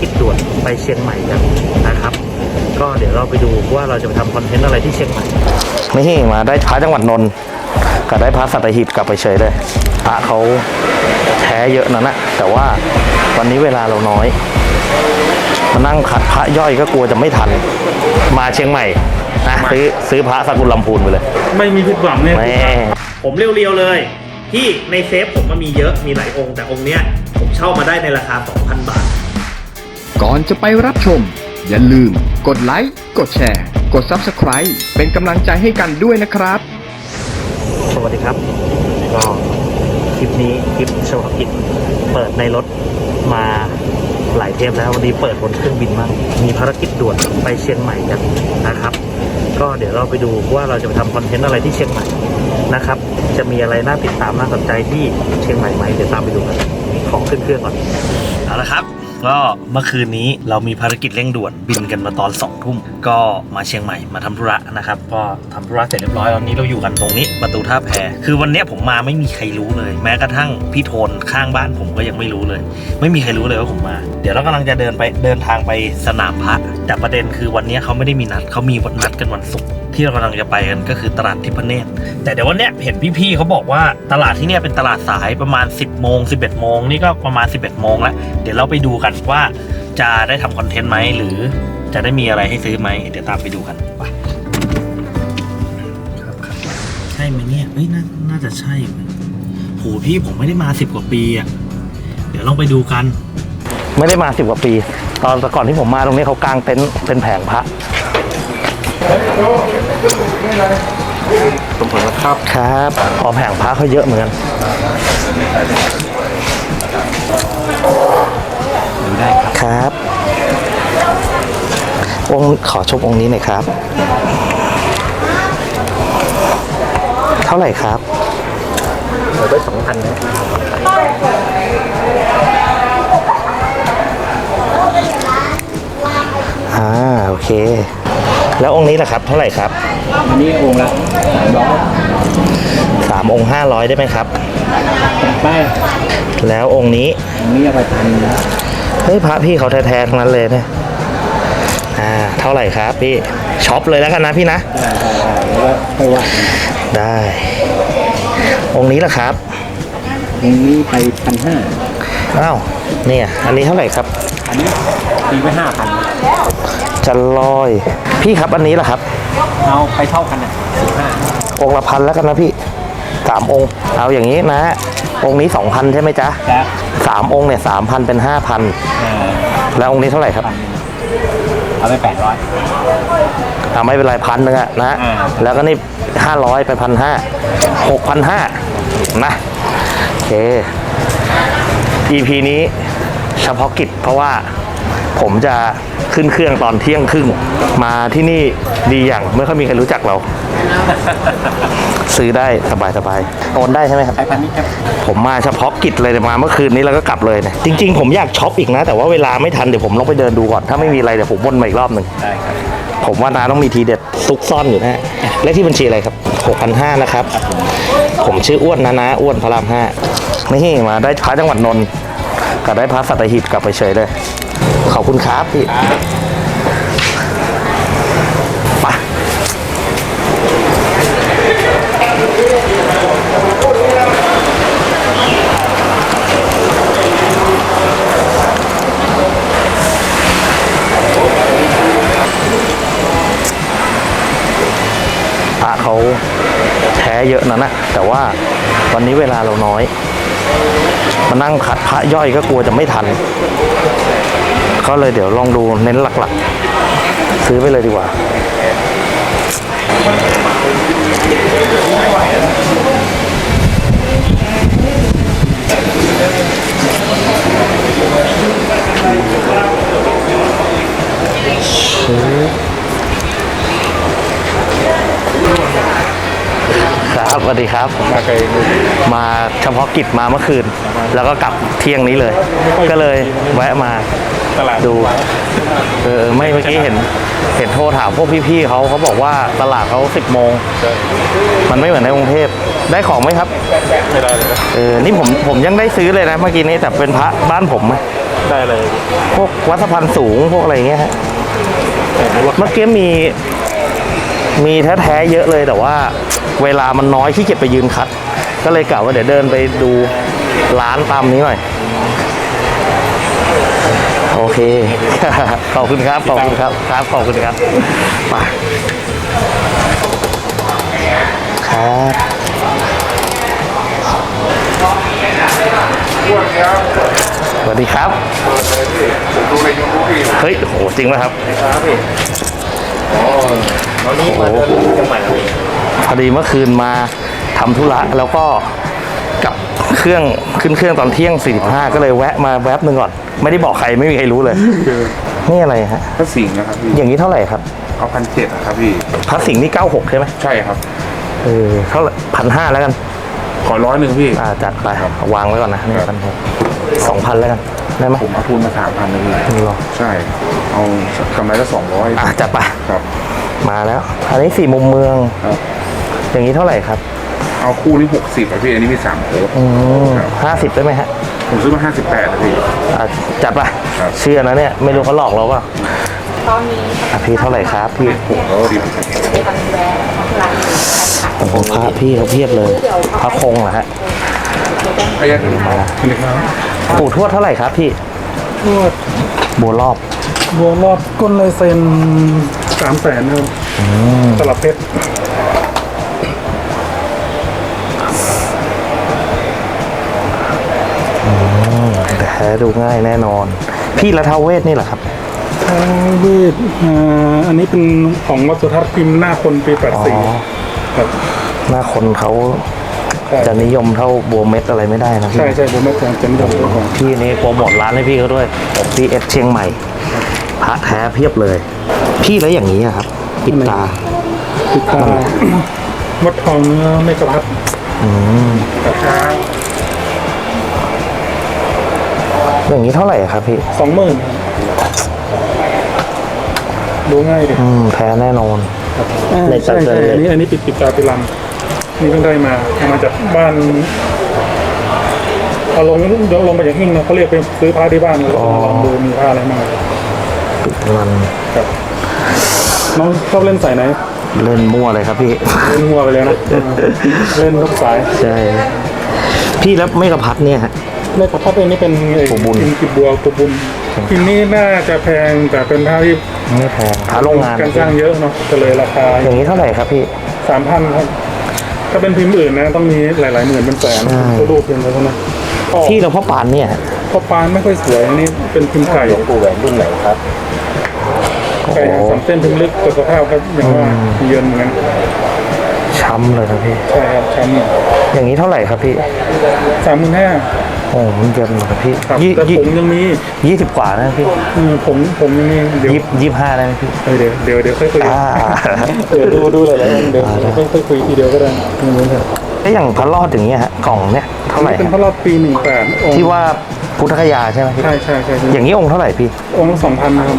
กิจด่วนไปเชียงใหม่กันนะครับ ก็เดี๋ยวเราไปดูว่าเราจะไปทำคอนเทนต์อะไรที่เชียงใหม่ไม่ใช่มาได้พระจังหวัดนนท์กับได้พระสัตหีบกลับไปเฉยเลยพระเขาแท้เยอะนั่นนะแต่ว่าวันนี้เวลาเราน้อย มานั่งขัดพระย่อยก็กลัวจะไม่ทัน มาเชียงใหม่นะซื้อซื้อพระสกุลลำพูนไปเลย ไม่มีผิดหวังเนี่ยแม่ผมเรียวๆเลย ที่ในเซฟผมมันมีเยอะมีหลายองค์แต่องค์เนี้ยผมเช่ามาได้ในราคา 2,000 บาท ก่อนจะไปรับชม อย่าลืม กดไลค์ กดแชร์ กด Subscribe เป็นกำลังใจให้กันด้วยนะครับ สวัสดีครับก็คลิปนี้คลิปเฉพาะกิจเปิดในรถมาหลายเทปแล้ววันนี้เปิดบนเครื่องบินมากมีภารกิจด่วนไปเชียงใหม่กันนะครับ ก็เดี๋ยวเราไปดูว่าเราจะไปทำคอนเทนต์อะไรที่เชียงใหม่นะครับ จะมีอะไรน่าติดตามน่าสนใจที่เชียงใหม่ไหมเดี๋ยวตามไปดูกันของขึ้นเครื่องก่อนเอาละครับ ก็เมื่อคืนนี้เรามีภารกิจเร่งด่วนบินกันมาตอน2องทุ่มก็มาเชียงใหม่มาทำธุระนะครับก็ทำธุระเสร็จเรียบร้อยตอนนี้เราอยู่กันตรงนี้ประตูท่าแพคือวันนี้ผมมาไม่มีใครรู้เลย แม้กระทั่งพี่โทนข้างบ้านผมก็ยังไม่รู้เลย ไม่มีใครรู้เลยว่าผมมา เดี๋ยวเรากำลังจะเดินไปเดินทางไปสนามพระแต่ประเด็นคือวันนี้เขาไม่ได้มีนัดเขามีวันนัดกันวันศุกร์ ที่เรากำลังจะไปกันก็คือตลาดทิพเนตรแต่เดี๋ยววันเนี้ยเห็นพี่ๆเขาบอกว่าตลาดที่เนี่ยเป็นตลาดสายประมาณ 10โมง11โมงนี่ก็ประมาณ 11โมงแล้วเดี๋ยวเราไปดูกันว่าจะได้ทำคอนเทนต์ไหมหรือจะได้มีอะไรให้ซื้อไหมเดี๋ยวตามไปดูกันไปครับครับใช่ไหมเนี่ยเอ้ยนาน่าจะใช่เว้ยโหพี่ผมไม่ได้มาสิบกว่าปีอะเดี๋ยวลองไปดูกัน ไม่ได้มาสิบกว่าปี ตอนแต่ก่อนที่ผมมาตรงนี้เขากางเต็นท์เป็นแผงพระ สมผลครับครับพอแผงพระเขาเยอะเหมือนกันดูได้ครับครับองค์ขอชมองค์นี้หน่อยครับ เท่าไหร่ครับเดี๋ยวไปสองพันนะอ่าโอเค แล้วองค์นี้ล่ะครับ เท่าไหร่ครับ อันนี้องค์ละสามร้อยสามองค์ห้าร้อยได้ไหมครับ ไปแล้วองค์นี้อันนี้เอาไปพันนะเฮ้ยพระพี่เขาแท้ๆทั้งนั้นเลยเนี่ยอ่าเท่าไหร่ครับพี่ช็อปเลยแล้วกันนะพี่นะ ได้ได้ได้แล้วก็ไปว่ากันได้ องค์นี้ล่ะครับองค์นี้ไปพันห้าอ้าวเนี่ยอันนี้เท่าไหร่ครับ อันนี้ ตีไว้ห้าพันจันลอย พี่ครับอันนี้ล่ะครับ เอาไปเท่ากันนะสิบห้าองค์ละพันแล้วกันนะพี่สามองค์ เอาอย่างนี้นะ องค์นี้สองพันใช่ไหมจ๊ะจ้ะสามองค์เนี่ยสามพันเป็นห้าพันเออแล้วองค์นี้เท่าไหร่ครับ เอาไปแปดร้อย อ่าไม่เป็นไรพันหนึ่งอะนะ อ่า แล้วก็นี่ห้าร้อยไปพันห้าหกพันห้านะโอเค EP นี้เฉพาะกิจเพราะว่า ผมจะขึ้นเครื่องตอนเที่ยงครึ่ง มาที่นี่ดีอย่างไม่ค่อยมีใครรู้จักเรา ซื้อได้สบายสบายๆโอนได้ใช่ไหมครับไปพันนี้ครับผมมาเฉพาะกิจเลยมาเมื่อคืนนี้แล้วก็กลับเลยเนี่ยจริง ๆ ผมอยากช็อปอีกนะ แต่ว่าเวลาไม่ทันเดี๋ยวผมลองไปเดินดูก่อนถ้าไม่มีอะไรเดี๋ยวผมวนมาอีกรอบหนึ่งได้ครับผมว่าน้าต้องมีทีเด็ดซุกซ่อนอยู่นะฮะเลขที่บัญชีอะไรครับ6,500นะครับ ผมชื่ออ้วนนะนะอ้วนพระรามห้านี่มาได้พระจังหวัดนนท์กับได้พระสัตหีบกลับไปเฉยเลย ขอบคุณครับพี่ไปพระเขาแท้เยอะนั่นนะแต่ว่าวันนี้เวลาเราน้อย มานั่งขัดพระย่อยก็กลัวจะไม่ทัน ก็เลยเดี๋ยวลองดูเน้นหลักๆ ซื้อไปเลยดีกว่า ครับสวัสดีครับ มาเคยมาเฉพาะกิจมาเมื่อคืน แล้วก็กลับเที่ยงนี้เลย ก็เลยแวะมา ตลาดดู เออไม่เมื่อกี้เห็นเห็นโทรถามพวกพี่ๆเขาเขาบอกว่าตลาดเขาสิบโมง มันไม่เหมือนในกรุงเทพได้ของไหมครับ ไม่ได้เลยครับเออนี่ผมผมยังได้ซื้อเลยนะเมื่อกี้นี้แต่เป็นพระบ้านผมอะได้เลยพวกวัดสะพานสูงพวกอะไรอย่างเงี้ยฮะเมื่อกี้มี มีแท้ๆเยอะเลยแต่ว่า เวลามันน้อยขี้เกียจไปยืนคัด ก็เลยกะว่าเดี๋ยวเดินไปดูร้านตามนี้หน่อย โอเค ขอบคุณครับ ขอบคุณครับ ครับ ขอบคุณครับไปครับสวัสดีครับ เฮ้ย โห จริงไหมครับวันนี้มาเดินเชียงใหม่ครับพี่พอดีเมื่อคืนมาทำธุระแล้วก็กลับ เครื่องขึ้นเครื่องตอนเที่ยง 45 ก็เลยแวะมาแวบหนึ่งก่อน ไม่ได้บอกใครไม่มีใครรู้เลยนี่อะไรฮะพระสิงห์นะครับพี่อย่างนี้เท่าไหร่ครับเอาพันเจ็ดนะครับพี่พระสิงห์นี่ 96 ใช่ไหมใช่ครับเออเท่าไหร่พันห้าแล้วกันขอร้อยหนึ่งพี่อ่าจัดไปวางไว้ก่อนนะนี่พันหกสองพันแล้วกันได้ไหมผมเอาทุนมาสามพันเลยพี่นี่หรอใช่ เอากำไรละสองร้อยอะจัดไปครับ มาแล้ว อันนี้สี่มุมเมืองครับอย่างนี้เท่าไหร่ครับ เอาคู่นี้หกสิบอะพี่อันนี้มีสามโค้ดอืมครับห้าสิบได้ไหมฮะผมซื้อมาห้าสิบแปดพี่ อะจัดไปครับ เชื่อนะเนี่ย ไม่รู้เขาหลอกเราเปล่าอะพี่เท่าไหร่ครับพี่ผมแล้วก็ดีโอ้โหพระพี่เขาเพียบเลยพระคงเหรอฮะพยัญชนะนี่ครับปู่ทวดเท่าไหร่ครับพี่ทวดบัวรอบบัวรอดก้นลายเซ็นสามแสนนะครับตลับเพชร ท้ดูง่ายแน่นอน พี่ละทาเวศนี่แหละครับท้าวเวทอ่าอันนี้เป็นของวัดสุทัศน์พิมพ์หน้าคนปีแปดอ๋อสี่ครับหน้าคนเขาจะนิยมเท่าบัวเม็ดอะไรไม่ได้นะพี่ใช่ใช่บัวแม่ของเจนดำของพี่นี่โปรโมทร้านให้พี่เขาด้วยพี่เอสเชียงใหม่พระแท้เพียบเลย พี่แล้วอย่างนี้อะครับปิดตาติดตาวัดทองเนื้อไม่กระพัดอ ย่างนี้เท่าไหร่อะครับพี่สองหมื่นดูง่ายดิอืมแท้แน่นอนอ่าในตัใช่ดเลใช่ยอันนี้อันนี้ปิดปิดตาปิลันนี่เพิ่งได้มาเอามาจากบ้านเอาลงเดี๋ยวลงไปจากหิ้งนะเขาเรียกไปซื้อผ้าที่บ้านแล้วก็มาลองดูมีผ้าอะไรบ้างปิดมันครับน้องชอบเล่นสายไหน เล่นมั่วเลยครับพี่ เล่นหัวไปเลยนะ เล่นทุกสาย ใช่ พี่แล้วไม่กระพัดเนี่ยฮะ เล่นกับผ้าเป็นนี่เป็นไอ้ตัวบุญพิมพ์กิบบัวตัวบุญพิมพ์นี้น่าจะแพงแต่เป็นผ้าที่ไม่แพงหาโรงงานการจ้างเยอะเนาะก็เลยราคาอย่างนี้เท่าไหร่ครับพี่สามพันครับ ถ้าเป็นพิมพ์อื่นนะต้องมีหลายๆหมื่นเป็นแสนใช่ตัวรูปเป็นอะไรพวกนั้นอ๋อที่เราพ่อปานเนี่ยฮะพอปานไม่ค่อยสวยอันนี่เป็นพิมพ์ไก่หลวงปู่แหวนรุ่นไหนครับโอ้ไก่โหสามเส้นพิมพ์ลึกแต่สภาพก็อย่างว่าเยินเหมือนกันช้ำเลยนะพี่ใช่ครับช้ำอย่างนี้เท่าไหร่ครับพี่สามหมื่นห้า โอ้มันเยินเลยครับพี่ครับยี่แต่ยี่ผมยังมียี่สิบกว่านะพี่เออผมผมยังมีเดี๋ยวยี่ยี่สิบห้าได้ไหมพี่เออเดี๋ยวเดี๋ยวเดี๋ยวค่อยคุยอ่า เดี๋ยวดูดูหลายๆอันเดี๋ยวค่อยค่อยคุยทีเดียวก็ได้ไม่รู้เถอะแล้วอย่างพระรอดอย่างเงี้ยฮะกล่องเนี่ยเท่าไหร่เป็นพฮะระรอดปีหนึ่งแปดองค์ที่ว่าพุทธคยาใช่ไหมพี่ใช่ใช่ใช่อย่างนี้องค์เท่าไหร่พี่องค์สองพันนะครับ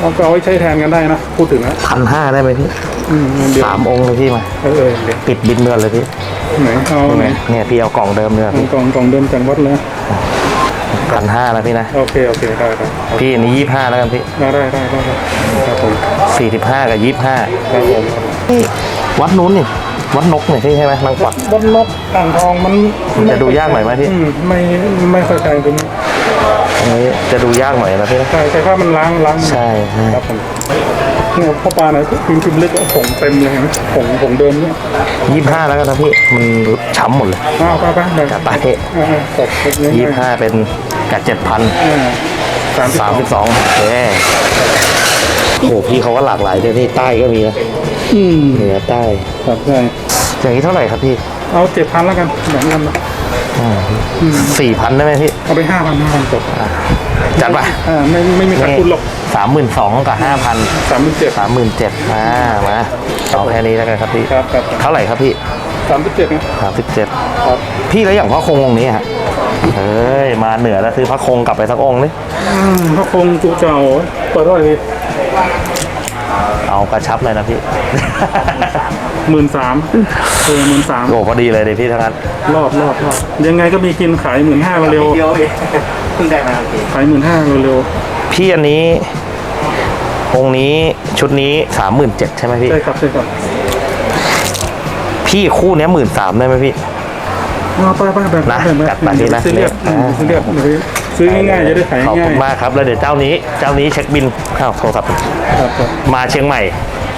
เอาก็เอาไว้ใช้แทนกันได้นะพูดถึงนะพันห้าได้ไหมพี่อืมเดี๋ยวสามองค์เลยพี่มาเออเออเดี๋ยวปิดบินเดือนเลยพี่ ไหนเอาไหนเนี่ยพี่เอากล่องเดิมเนี่ยกล่องกล่องกล่องเดิมจากวัดเลยพันห้านะพี่นะ โอเคโอเคได้ได้พี่อันนี้ยี่ห้าแล้วกันพี่ ได้ได้ได้ได้ครับผมสี่สิบห้ากับยี่ห้าครับผมวัดนู้นนี่วัดนกนี่ใช่ไหมนางกวักวัดนกอ่างทองมันจะดูยากหน่อยไหมพี่อืไม่ไม่ค่อยแพงตรงนี้อันนี้จะดูยากหน่อยนะพี่นะใช่ใช่ถ้ามันล้างล้างใช่ใช่ครับผม เนี่ยพ่อปลาไหนพิมพ์พิมพ์ลึกอะผงเต็มเลยเห็นไหมผงผงเดิมเนี่ยยี่ห้าแล้วกันนะพี่ มันช้ำหมดเลยอ้าวไปไปไปจัดไปพี่อ่าๆตบตบนี้ยี่ห้าเป็นกับเจ็ดพันสามสิบสามสองสิบสองโอเคโอ้โหพี่เขาก็หลากหลายด้วยนี่ใต้ก็มีนะอืมเหนือใต้ครับใช่อย่างนี้เท่าไหร่ครับพี่ เอาเจ็ดพันแล้วกันแบ่งกันนะสี่พันได้ไหมพี่ เอาไปห้าพันห้าพันจบ จัดไปอ่าไม่ไม่มีขาดทุนหรอกสามหมื่นสองกับห้าพันสามหมื่นเจ็ดสามหมื่นเจ็ดมามาเอาแค่นี้แล้วกันครับพี่ครับครับเท่าไหร่ครับพี่สามสิบเจ็ดนะสามสิบเจ็ดครับพี่แล้วอย่างพระคงองค์นี้ฮะเฮ้ยมาเหนือแล้วซื้อพระคงกลับไปสักองค์นี่อืมพระคงจุเจ้าเปิดเท่าไหร่ดีเอากระชับเลยนะพี่ หมื่นสามเออหมื่นสามโอ้พอดีเลยเดี๋ยวพี่ทั้งนั้นรอบรอบรอบยังไงก็มีกินขายหมื่นห้าเร็วเดียวเองเพิ่งได้มาโอเคๆขายหมื่นห้าเร็วพี่อันนี้ องค์นี้ชุดนี้สามหมื่นเจ็ดใช่ไหมๆพี่ใช่ครับใช่ครับพี่คู่เนี้ยหมื่นสามได้ไหมพี่เอาไปไปแบบนะแบบจัดไปนี่นะซื้อเรียบอ่าซื้อเรียบเดี๋ยวซื้อง่ายๆจะได้ขายขอบง่าคุยณมากครับแล้วเดี๋ยวเจ้านี้ เจ้านี้เช็คบินข้าวโทรศัพท์ครับครับมาเชียงใหม่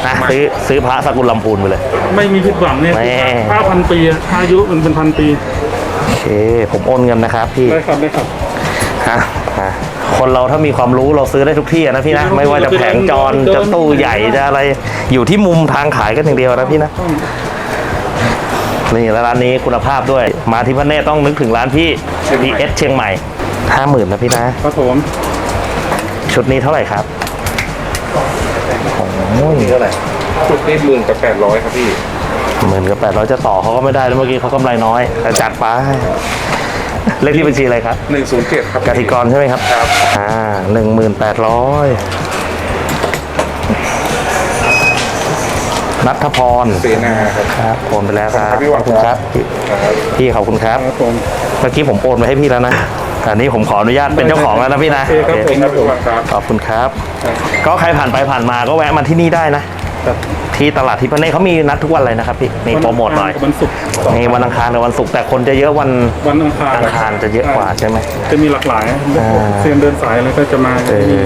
นะซื้อซื้อพระสกุลลำพูนไปเลย ไม่มีผิดหวังเนี่ยแม่ ห้าพันปีอะอายุมันเป็นพันปีโอเค ผมโอนเงินนะครับพี่ ได้ครับได้ครับ ฮะฮะคนเราถ้ามีความรู้เราซื้อได้ทุกที่อะนะพี่นะ ไม่ว่าจะแผงจรจะตู้ใหญ่จะอะไร อยู่ที่มุมทางขายกันอย่างเดียวนะพี่นะ นี่แล้วร้านนี้คุณภาพด้วย มาที่พระเนตรต้องนึกถึงร้านพี่ PS เชียงใหม่ห้าหมื่นนะพี่นะ ครับผม ชุดนี้เท่าไหร่ครับโอ้ย เท่าไหร่ ชุด นี้หมื่นกับแปดร้อยครับพี่ หมื่นกับแปดร้อยจะต่อเขาก็ไม่ได้แล้วเมื่อกี้เขากำไรน้อยแต่จัดไปเลขที่บัญชีอะไรครับหนึ่งศูนย์เจ็ดครับกติกรใช่ไหมครับครับอ่าหนึ่งหมื่นแปดร้อยนัทพรเสนาครับครับโอนไปแล้วครับขอบคุณขอบคุณครับพี่พี่ขอบคุณครับครับผมเมื่อกี้ผมโอนไปให้พี่แล้วนะแต่นี้ผมขออนุญาตเป็นเจ้าของแล้วนะพี่นะโอเคครับโอเคผมครับผมครับขอบคุณครับ ก็ใครผ่านไปผ่านมาก็แวะมาที่นี่ได้นะครับ ที่ตลาดที่พระเนตรเขามีนัดทุกวันเลยนะครับพี่นี่โปรโมทหน่อยวันศุกร์มีวันอังคารกับวันศุกร์แต่คนจะเยอะวันวันอังคารอังคารจะเยอะกว่าใช่ไหมจะมีหลากหลายอ่าเซียนเดินสายอะไรก็จะมาเออ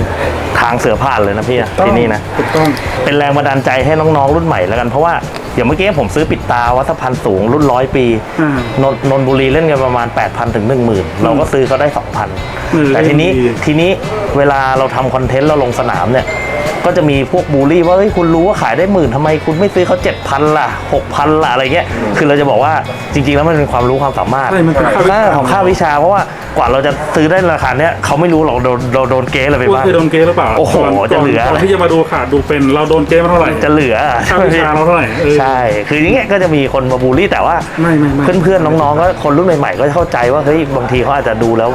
ทางเสือผ่านเลยนะพี่นะต้องที่นี่นะถูกต้องเป็นแรงบันดาลใจให้น้องๆรุ่นใหม่แล้วกันเพราะว่าอย่างเมื่อกี้ผมซื้อปิดตาวัดสะพานสูงรุ่นร้อยปีอ่านนนนบุรีเล่นกันประมาณ 8,000ถึง10,000 เราก็ซื้อเขาได้อืม2,000 แต่ทีนี้ดีทีนี้เวลาเราทำคอนเทนต์เราลงสนามเนี่ย ก็จะมีพวกบูลลี่ว่าเฮ้ยคุณรู้ว่าขายได้หมื่นทำไมคุณไม่ซื้อเขา7,000ล่ะ6,000ล่ะอะไรเงี้ยคือเราจะบอกว่าจริง ๆ แล้วมันเป็นความรู้ความสามารถใช่มันเป็นค่าวิชาหน้าของค่าวิชา เพราะว่ากว่าเราจะซื้อได้ราคาเนี้ยเขาไม่รู้หรอกเราโดนเราโดนเก๊อะไรไปคุณบ้างเคยโดนเกย์หรือเปล่าโอ้โหก่นจะเหลือ ก่นที่จะมาดูขาดดูเป็นเราโดนเกย์มาเท่าไหร่ จะเหลือค่าวิชาเราเท่าไหร่เออ ใช่ คืออย่างเงี้ยก็จะมีคนมาบูลลี่แต่ว่า ไม่ไม่ไม่เพื่อนๆน้องๆก็คนรุ่นใหม่ๆก็เข้าใจว่าเฮ้ยบางทีเขาอาจจะดูแล้ว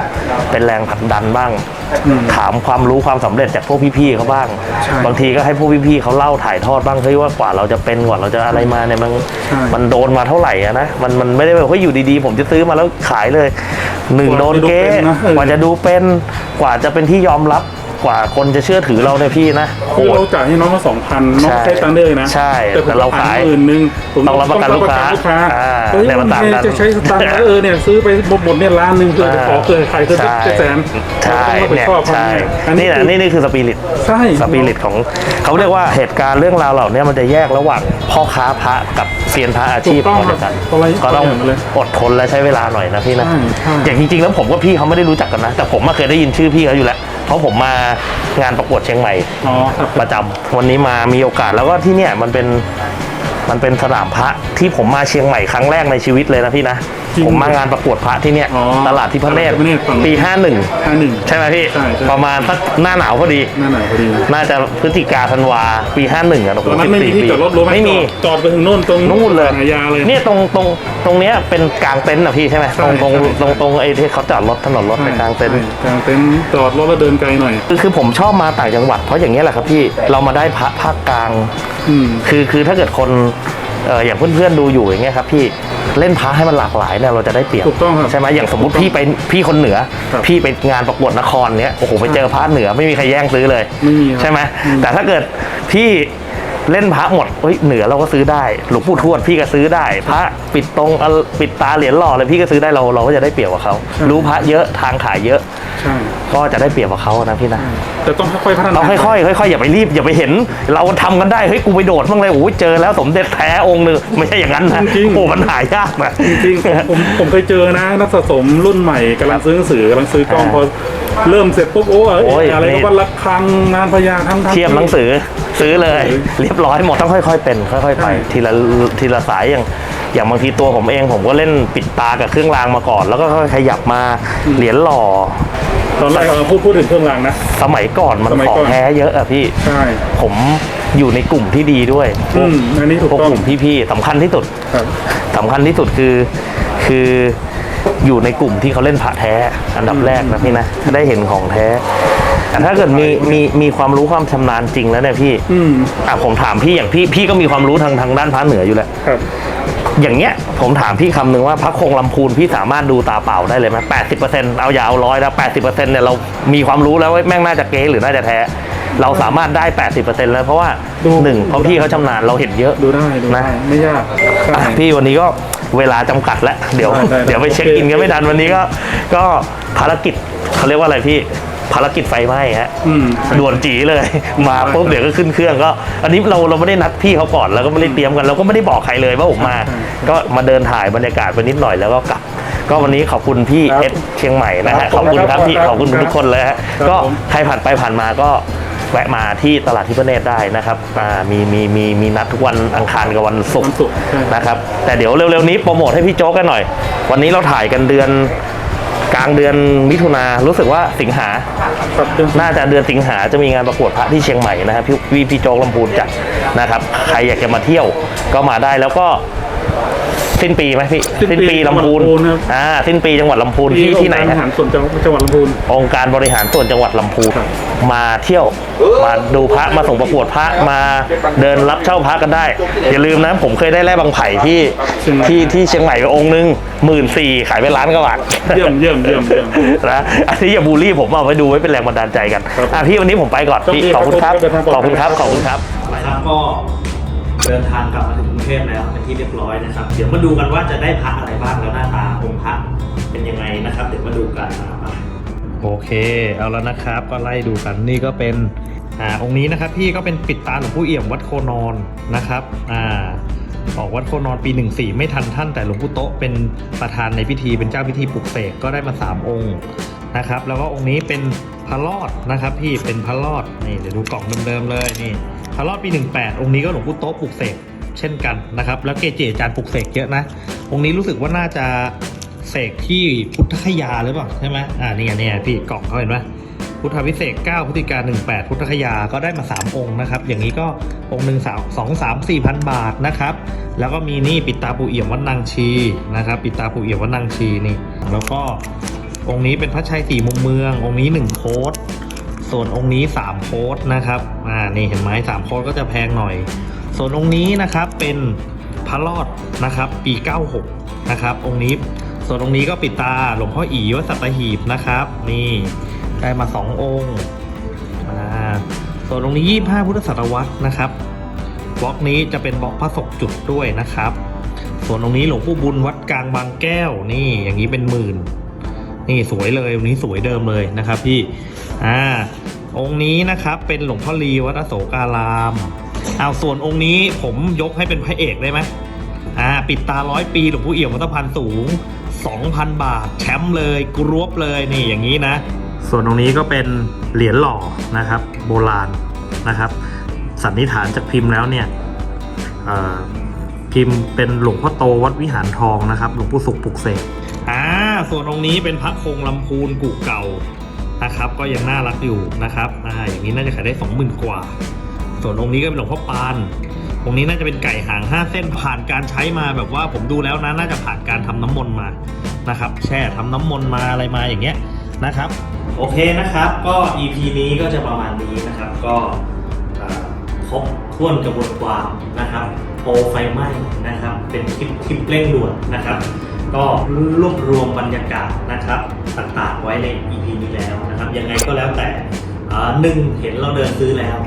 เป็นแรงผลักดันบ้างอืมถามความรู้ความสำเร็จจากพวกพี่ๆเขาบ้างใช่บางทีก็ให้พวกพี่ๆเขาเล่าถ่ายทอดบ้างเฮ้ยว่ากว่าเราจะเป็นกว่าเราจะอะไรมาเนี่ยมันใช่มันโดนมาเท่าไหร่อะนะมันมันไม่ได้แบบเฮ้ยอยู่ดีๆ ผมจะซื้อมาแล้วขายเลยหนึ่งกว่าโดนเก๊จะดูเป็นนะเออกว่าจะดูเป็นกว่าจะเป็นที่ยอมรับ กว่าคนจะเชื่อถือเราเนี่ยพี่นะโหคือดเราจ่ายให้น้องมาสองพันน้องใช่ใช้ตังค์ได้เลยนะใช่แต่ผมแต่เราขายหมื่นหนึ่งผมต้องรับประกันลูกค้าอ่าเฮ้ยเนี่ยมันมันต่างกันจะใช้สตางค์แล้วเออเนี่ยซื้อไปหมดเนี่ยล้านหนึ่งเพื่อจะขอเกิดขายเกินใช่เจ็ดแสนใช่เราต้องรับผิดเนี่ยชอบเขาใช่อันี่แหละคือนี่นี่คือสปิริตใช่สปิริตของเขาเรียกว่าเหตุการณ์เรื่องราวเหล่านี้มันจะแยกระหว่างพ่อค้าพระกับเซียนพระอาชีพถูกต้องพอเดียวกันครับคนละก็ต้องคนละอย่างเลยอดทนและใช้เวลาหน่อยนะพี่นะใช่ใช่อย่างจริงๆแล้วผมกับพี่เขาไม่ได้รู้จักกันนะ แต่ผมมาเคยได้ยินชื่อพี่เขาอยู่แล้ว เพราะผมมางานประกวดเชียงใหม่อ๋อครับประจำวันนี้มามีโอกาสแล้วก็ที่เนี่ยมันเป็น มันเป็นสนามพระที่ผมมาเชียงใหม่ครั้งแรกในชีวิตเลยนะพี่นะ จริงผมมางานประกวดพระที่เนี่ยอ๋อตลาดที่พระเนตรตลาดที่พระเนตรฝั่งปี 51ห้าหนึ่งใช่ไหมพี่ ใช่ใช่ ประมาณสักหน้าหนาวพอดี หน้าหนาวพอดีน่าจะพฤศจิกาธันวาปี 51อะโอ้โหตอนนั้นไม่มี14ที่ปีจอดรถรู้ไหมไม่มี จอดไปถึงโน่นตรงนู่นเลยหายาเลย เนี่ยตรงตรงตรงเนี้ยเป็นกลางเต็นท์อะพี่ใช่ไหมใช่ตรงตรงใช่ ตรงตรงไอ้ที่เขาจอดรถถนนรถไปกลางเต็นท์ ใช่กลางเต็นท์จอดรถแล้วเดินไกลหน่อย คือคือผมชอบมาต่างจังหวัดเพราะอย่างนี้ยแหละครับพี่เรามาได้พระภาคกลาง อืม คือคือถ้าเกิดคน เอออย่างเพื่อนๆดูอยู่อย่างเงี้ยครับพี่เล่นพระให้มันหลากหลายเนี่ยเราจะได้เปรียบถูกต้องครับใช่ไหมอย่างสมมติพี่ไปพี่คนเหนือครับพี่ไปงานประกวดนครเนี้ยโอ้โหไปเจอพระเหนือไม่มีใครแย่งซื้อเลยไม่มีครับใช่ไหมอืมแต่ถ้าเกิดพี่ เล่นพระหมดเฮ้ยเหนือเราก็ซื้อได้ หลวงปู่ทวดพี่ก็ซื้อได้ พระปิดตรงเอาปิดตาเหรียญหล่อเลยพี่ก็ซื้อได้เราเราก็จะได้เปรียบกว่าเขารู้พระเยอะทางขายเยอะ ใช่ก็จะได้เปรียบกว่าเขานะพี่นะ แต่ต้องค่อยๆพัฒนาเราค่อยๆค่อยๆอย่าไปรีบอย่าไปเห็น เราทำกันได้เฮ้ยกูไปโดดบ้างเลยโอ้ยเจอแล้วสมเด็จแท้องค์หนึ่งไม่ใช่อย่างนั้นนะโอ้มันหายากนะ จริงๆผมผมเคยเจอนะ นักสะสมรุ่นใหม่กำลังซื้อหนังสือกำลังซื้อกล้องอ่าพอเริ่มเสร็จปุ๊บโอ้เอ้ยโอ้ย อะไรนี่ก็ว่ารักครังงานพญาทั้งทั้ง เทียบหนังสือ ซื้อเลยซื้อเรียบร้อยหมดต้องค่อย ๆ เป็น ค่อย ๆ ไปใช่ทีละทีละสายอย่างอย่างบางทีตัวผมเองผมก็เล่นปิดตากับเครื่องรางมาก่อน แล้วก็ค่อยๆขยับมาเหรียญหล่อตอนแรกเราพูดพูดถึงเครื่องรางนะ สมัยก่อนมันสมัยขอก่งอนแท้เยอะอะพี่ใช่ผมอยู่ในกลุ่มที่ดีด้วยพวอืกมอันนี้ถูกพวกต้องกลุ่มพี่ๆสำคัญที่สุดครับสำคัญที่สุดคือคืออยู่ในกลุ่มที่เขาเล่นพระแท้ อันดับแรกนะพี่นะได้เห็นของแท้ แต่ถ้าเกิดมีมีมีความรู้ความชำนาญจริงแล้วเนี่ยพี่อืมอะผมถามพี่อย่างพี่พี่ก็มีความรู้ทางทางด้านพระเหนืออยู่แล้ว ครับ อย่างเงี้ยผมถามพี่คำหนึ่งว่าพระโคงลำพูนพี่สามารถดูตาเปล่าได้เลยไหมแปดสิบเปอร์เซ็นต์เอาอย่าเอาร้อยแล้วแปดสิบเปอร์เซ็นต์เนี่ยเรามีความรู้แล้วว่าแม่งน่าจะเก๊หรือน่าจะแท้ เราสามารถได้แปดสิบเปอร์เซ็นต์แล้วเพราะว่าดู หนึ่งเพราะพี่เขาชำนาญเราเห็นเยอะ ดูได้ดูได้นะ ไม่ยากใช่ อะพี่วันนี้ก็เวลาจำกัดแล้วเดี๋ยว ได้ได้เดี๋ยวไปเช็คอินกันไม่ทันวันนี้ก็ก็ภารกิจเขาเรียกว่าอะไรพี่ ภารกิจไฟไหม้ฮะอืมด่วนจีเลย มาปุ๊บเดี๋ยวก็ขึ้นเครื่องก็ อันนี้เราเราไม่ได้นัดพี่เขาก่อนแล้วก็ไม่ได้เตรียมกันเราก็ไม่ได้บอกใครเลยว่าผมมา ก็มาเดินถ่ายบรรยากาศไปนิดหน่อยแล้วก็กลับ ก็วันนี้ขอบคุณพี่ครับเอสเชียงใหม่นะครัฮะบขอบคุณครับพี่ครับขอบคุณทุกคนเลยฮะครับก็ผมใครผ่านไปผ่านมาก็แวะมาที่ตลาดทิพย์เนตรได้นะครับอ่ามีมีมีมีนัดทุกวันอังคารกับวันศุกวันร์ศุกร์ใช่นะครับ แต่เดี๋ยวเร็วๆนี้โปรโมทให้พี่โจ๊กกันหน่อย วันนี้เราถ่ายกันเดือนก ลางเดือนมิถุนารู้สึกว่าสิงหา น่าจะเดือนสิงหาจะมีงานประกวดพระที่เชียงใหม่นะครับวีพี่พี่โจ๊กลำพูนจัดนะครับ ใครอยากจะมาเที่ยวก็มาได้แล้วก็ สิ้นปีไหมพี่สิ้นปีลำพูนจังหวัดลำพูนครับ อ่าสิ้นปีจังหวัดลำพูนที่ที่ไหนองค์การบริฮะหารส่วนจังหวัดจังหวัดลำพูน องค์การบริหารส่วนจังหวัดลำพูนครับ มาเที่ยวมาดูพระมาส่งประกวดพระมาเดินรับเช่าพระกันได้ อย่าลืมนะผมเคยได้แร่บางไผ่ที่ที่ที่เชียงใหม่ไปองค์หนึงหมื่นสี่ขายไปล้านกว่าบาท เยี่ยมเยี่ยมเยี่ยมเยี่ยม นะอันนี้อย่าบูลลี่ผมเอาไว้ดูไว้เป็นแรงบันดาลใจกันครับอะพี่วันนี้ผมไปก่อนพี่โชคดีขอบคุณครับครับเดินทางปลขออบดภัยคุณครับ ขอบคุณครับ ครับก็เดินทางกลับมาถึงกรุง เทพแล้วเป็นที่เรียบร้อยนะครับ เดี๋ยวมาดูกันว่าจะได้พักอะไรบ้างแล้วหน้าตาองค์พระเป็นยังไงนะครับ เดี๋ยวมาดูกันนะครับโอเค เอาแล้วนะครับก็ไล่ดูกันนี่ก็เป็นอ่าองค์นี้นะครับพี่ก็เป็นปิดตาหลวงปู่เอี่ยมวัดโคนอนนะครับอ่าออกวัดโคนอนปี 14 ไม่ทันท่านแต่หลวงปู่โต๊ะเป็นประธานในพิธีเป็นเจ้าพิธีปลุกเสกก็ได้มา 3 องค์นะครับ แล้วก็องค์นี้เป็นพระรอดนะครับ พี่เป็นพระรอดนี่เดี๋ยวดูกล่องเดิมๆเลยนี่พระรอดปี 18 องค์นี้ก็หลวงปู่โต๊ะปลุกเสก เช่นกันนะครับ แล้วเกจิอาจารย์ปลุกเสกเยอะนะ องค์นี้รู้สึกว่าน่าจะเสกที่พุทธคยาหรือเปล่าใช่ไหมอ่านี่ไงนี่ไงพี่กล่องเขาเห็นไหมพุทธวิเศษ9พฤศจิกา18 พุทธคยา ก็ได้มา 3 องค์นะครับ อย่างนี้ก็องค์หนึ่งสามสองสามสี่พันบาทนะครับ แล้วก็มีนี่ปิดตาปูเอี่ยมวัดนางชีนะครับ ปิดตาปูเอี่ยมวัดนางชีนี่ แล้วก็องค์นี้เป็นพระชัยสี่มุมเมือง องค์นี้หนึ่งโคดส่วนองค์นี้ 3 โค้ดนะครับ อ่า นี่เห็นไหมสามโค้ดก็จะแพงหน่อย ส่วนองค์นี้นะครับเป็นพระรอดนะครับปี 96 นะครับองค์นี้ส่วนองค์นี้ก็ปิดตาหลวงพ่ออีวัดสัตหีบนะครับ นี่ได้มา 2 องค์อ่าส่วนองค์นี้ 25 พุทธศตวรรษนะครับบล็อกนี้จะเป็นบล็อกพระศกจุดด้วยนะครับ ส่วนองค์นี้หลวงปู่บุญวัดกลางบางแก้วนี่อย่างนี้เป็นหมื่น นี่สวยเลยองค์นี้สวยเดิมเลยนะครับพี่อ่าองค์นี้นะครับเป็นหลวงพ่อลีวัดอโศการาม เอาส่วนองค์นี้ผมยกให้เป็นพระเอกได้ไหมอ่าปิดตาร้อยปีหลวงพ่อเอี่ยมวัดตะพันสูง 2,000 บาท แชมป์เลยกรวบเลยนี่อย่างนี้นะ ส่วนตรงนี้ก็เป็นเหรียญหล่อนะครับ โบราณนะครับ สันนิษฐานจากพิมพ์แล้วเนี่ยเอ่อพิมพ์เป็นหลวงพ่อโตวัดวิหารทองนะครับ หลวงปู่สุขปลุกเสกอ่าส่วนองค์นี้เป็นพระคงลำพูนกุเก่านะครับ ก็ยังน่ารักอยู่นะครับอ่าอย่างนี้น่าจะขายได้ 20,000 กว่า ส่วนองค์นี้ก็เป็นหลวงพ่อปานองค์นี้น่าจะเป็นไก่หาง5เส้นผ่านการใช้มาแบบว่าผมดูแล้วนะน่าจะผ่านการทำน้ำมนต์มานะครับ แช่ทำน้ำมนต์มาอะไรมาอย่างเงี้ยนะครับ โอเคนะครับ ก็ EP นี้ก็จะประมาณนี้นะครับ ก็ครบถ้วนกระบวนความนะครับโปรไฟไหม้นะครับ เป็นคลิปคลิปเร่งด่วนนะครับ ก็รวบรวมบรรยากาศนะครับต่างๆไว้ใน EP นี้แล้วนะครับ ยังไงก็แล้วแต่อ่าหนึ่งเห็นเราเดินซื้อแล้ว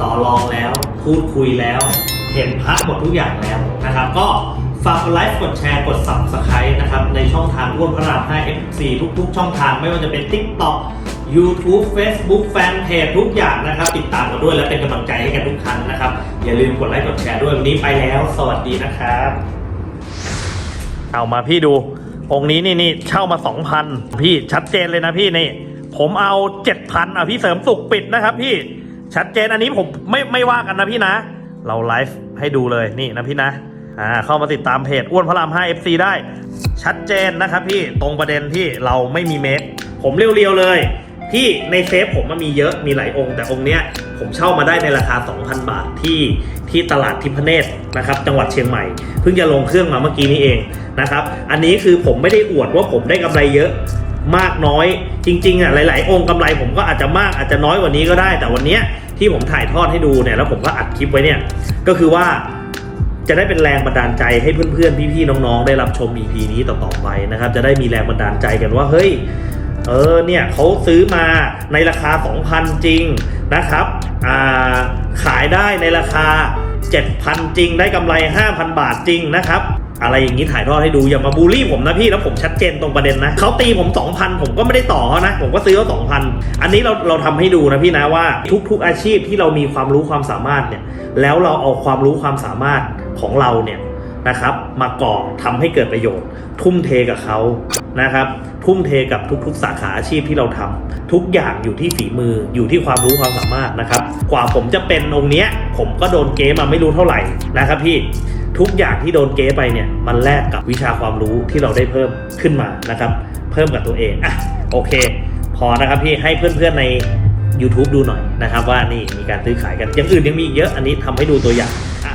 ต่อรองแล้ว พูดคุยแล้ว เห็นพักหมดทุกอย่างแล้วนะครับ ก็ฝากกดไลค์กดแชร์กด subscribe นะครับ ในช่องทางร่วมพระราม5 F4 ทุก ๆ ช่องทางไม่ว่าจะเป็น TikTok YouTube Facebook Fanpage ทุกอย่างนะครับ ติดตามกันด้วยและเป็นกำลังใจให้กันทุกครั้งนะครับ อย่าลืมกดไลค์กดแชร์ด้วยวันนี้ไปแล้ว สวัสดีนะครับ เอามาพี่ดู องค์นี้นี่นี่เช่ามาสองพันพี่ชัดเจนเลยนะพี่นี่ ผมเอาเจ็ดพันอะพี่เสริมสุขปิดนะครับพี่ ชัดเจนอันนี้ผมไม่ไม่ว่ากันนะพี่นะ เราไลฟ์ให้ดูเลยนี่นะพี่นะอ่าเข้ามาติดตามเพจอ้วนพระราม 5 FC ได้ ชัดเจนนะครับพี่ตรงประเด็นที่เราไม่มีเมคผมเรียวๆเลย พี่ในเซฟผมมันมีเยอะมีหลายองค์ แต่องค์เนี้ยผมเช่ามาได้ในราคา 2,000 บาทที่ที่ตลาดทิพเนตนะครับจังหวัดเชียงใหม่ เพิ่งจะลงเครื่องมาเมื่อกี้นี้เองนะครับอันนี้คือผมไม่ได้อวดว่าผมได้กำไรเยอะ มากน้อย จริงๆอะหลาย ๆ องค์กำไรผมก็อาจจะมากอาจจะน้อยกว่านี้ก็ได้ แต่วันนี้ที่ผมถ่ายทอดให้ดูเนี่ยแล้วผมก็อัดคลิปไว้เนี่ยก็คือว่าจะได้เป็นแรงบันดาลใจให้เพื่อนๆ พี่ๆ น้องๆ ได้รับชม EP นี้ต่อๆไปนะครับ จะได้มีแรงบันดาลใจกันว่า เฮ้ย เออ เนี่ยเขาซื้อมาในราคา 2,000 จริงนะครับ อ่า ขายได้ในราคา 7,000 จริง ได้กำไร 5,000 บาทจริงนะครับ อะไรอย่างนี้ถ่ายทอดให้ดูอย่ามาบูลลี่ผมนะพี่แล้วผมชัดเจนตรงประเด็นนะเขาตีผม2,000ผมก็ไม่ได้ต่อเขานะ ผมก็ซื้อเขา2,000 อันนี้เราเราทำให้ดูนะพี่นะว่าทุก ๆอาชีพที่เรามีความรู้ความสามารถเนี่ยแล้วเราเอาความรู้ความสามารถของเราเนี่ยนะครับ มาก่อทำให้เกิดประโยชน์ ทุ่มเทกับเขานะครับ ทุ่มเทกับทุกๆ สาขาอาชีพที่เราทำทุกอย่างอยู่ที่ฝีมืออยู่ที่ความรู้ความสามารถนะครับ กว่าผมจะเป็นองค์เนี้ย ผมก็โดนเกมมาไม่รู้เท่าไหร่นะครับพี่ ทุกอย่างที่โดนเก๊ไปเนี่ยมันแลกกับวิชาความรู้ที่เราได้เพิ่มขึ้นมานะครับ เพิ่มกับตัวเองอะโอเค พอนะครับพี่ให้เพื่อนๆใน YouTube ดูหน่อยนะครับ ว่านี่มีการซื้อขายกันอย่างอื่นยังมีอีกเยอะอันนี้ทำให้ดูตัวอย่างอะ